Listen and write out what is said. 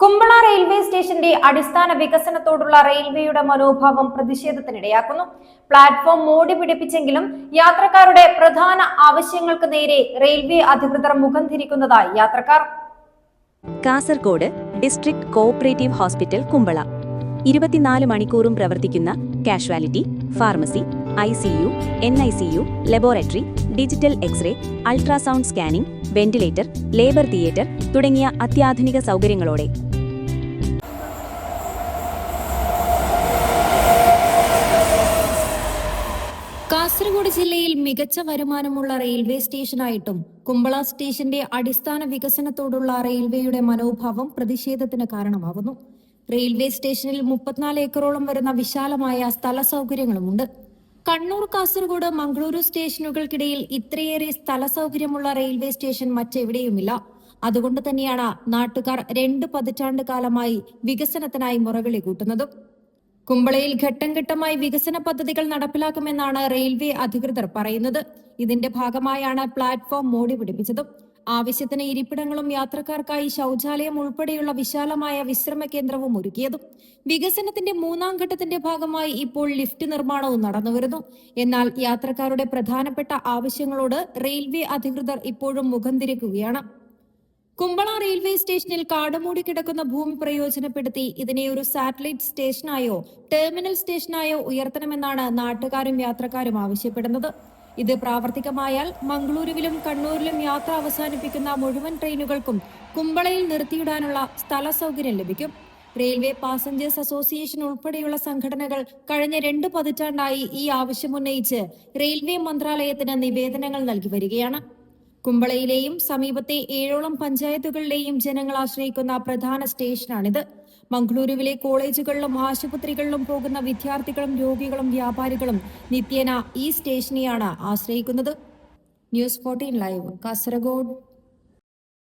Kumbla railway സ്റ്റേഷന്റെ അടിസ്ഥാന വികസനത്തോടുള്ള റെയിൽവേയുടെ മനോഭാവം പ്രതിഷേധത്തിനിടയാക്കുന്നു. പ്ലാറ്റ്ഫോം മോടി പിടിപ്പിച്ചെങ്കിലും യാത്രക്കാരുടെ പ്രധാന ആവശ്യങ്ങൾക്ക് നേരെ റെയിൽവേ അധികൃതർ മുഖം തിരിക്കുന്നതായി യാത്രക്കാർ. Kasaragod district cooperative hospital Kumbla. ഇരുപത്തിനാല് മണിക്കൂറും പ്രവർത്തിക്കുന്ന casualty pharmacy I C U N I C U laboratory digital x ray ultrasound scanning ventilator labour theatre തുടങ്ങിയ അത്യാധുനിക സൗകര്യങ്ങളോടെ കാസർഗോഡ് ജില്ലയിൽ മികച്ച വരുമാനമുള്ള റെയിൽവേ സ്റ്റേഷനായിട്ടും കുമ്പള സ്റ്റേഷന്റെ അടിസ്ഥാന വികസനത്തോടുള്ള റെയിൽവേയുടെ മനോഭാവം പ്രതിഷേധത്തിന് കാരണമാകുന്നു റെയിൽവേ സ്റ്റേഷനിൽ മുപ്പത്തിനാല് ഏക്കറോളം വരുന്ന വിശാലമായ സ്ഥല സൗകര്യങ്ങളുമുണ്ട് കണ്ണൂർ കാസർഗോഡ് മംഗളൂരു സ്റ്റേഷനുകൾക്കിടയിൽ ഇത്രയേറെ സ്ഥല സൗകര്യമുള്ള റെയിൽവേ സ്റ്റേഷൻ മറ്റെവിടെയുമില്ല. അതുകൊണ്ട് തന്നെയാണ് നാട്ടുകാർ രണ്ട് പതിറ്റാണ്ട് കാലമായി വികസനത്തിനായി മുറവിളി കൂട്ടുന്നതും. കുമ്പളയിൽ ഘട്ടം ഘട്ടമായി വികസന പദ്ധതികൾ നടപ്പിലാക്കുമെന്നാണ് റെയിൽവേ അധികൃതർ പറയുന്നത്. ഇതിന്റെ ഭാഗമായാണ് പ്ലാറ്റ്ഫോം മോടി പിടിപ്പിച്ചതും. ആവശ്യത്തിന് ഇരിപ്പിടങ്ങളും യാത്രക്കാർക്കായി ശൗചാലയം ഉൾപ്പെടെയുള്ള വിശാലമായ വിശ്രമ കേന്ദ്രവും ഒരുക്കിയതും. വികസനത്തിന്റെ മൂന്നാം ഘട്ടത്തിന്റെ ഭാഗമായി ഇപ്പോൾ ലിഫ്റ്റ് നിർമ്മാണവും നടന്നുവരുന്നു എന്നാൽ യാത്രക്കാരുടെ പ്രധാനപ്പെട്ട ആവശ്യങ്ങളോട് റെയിൽവേ അധികൃതർ ഇപ്പോഴും മുഖം തിരിക്കുകയാണ്. കുമ്പള റെയിൽവേ സ്റ്റേഷനിൽ കാടുമൂടി കിടക്കുന്ന ഭൂമി പ്രയോജനപ്പെടുത്തി ഇതിനെ ഒരു സാറ്റലൈറ്റ് സ്റ്റേഷനായോ ടെർമിനൽ സ്റ്റേഷനായോ ഉയർത്തണമെന്നാണ് നാട്ടുകാരും യാത്രക്കാരും ആവശ്യപ്പെടുന്നത്. ഇത് പ്രാവർത്തികമായാൽ മംഗളൂരുവിലും കണ്ണൂരിലും യാത്ര അവസാനിപ്പിക്കുന്ന മുഴുവൻ ട്രെയിനുകൾക്കും കുമ്പളയിൽ നിർത്തിയിടാനുള്ള സ്ഥല സൗകര്യം ലഭിക്കും. റെയിൽവേ പാസഞ്ചേഴ്സ് അസോസിയേഷൻ ഉൾപ്പെടെയുള്ള സംഘടനകൾ കഴിഞ്ഞ രണ്ട് പതിറ്റാണ്ടായി ഈ ആവശ്യമുന്നയിച്ച് റെയിൽവേ മന്ത്രാലയത്തിന് നിവേദനങ്ങൾ നൽകി വരികയാണ്. കുമ്പളയിലെയും സമീപത്തെ ഏഴോളം പഞ്ചായത്തുകളിലെയും ജനങ്ങൾ ആശ്രയിക്കുന്ന പ്രധാന സ്റ്റേഷനാണിത്. മംഗളൂരുവിലെ കോളേജുകളിലും ആശുപത്രികളിലും പോകുന്ന വിദ്യാർത്ഥികളും രോഗികളും വ്യാപാരികളും നിത്യേന ഈ സ്റ്റേഷനെയാണ് ആശ്രയിക്കുന്നത്. News fourteen live Kasaragod.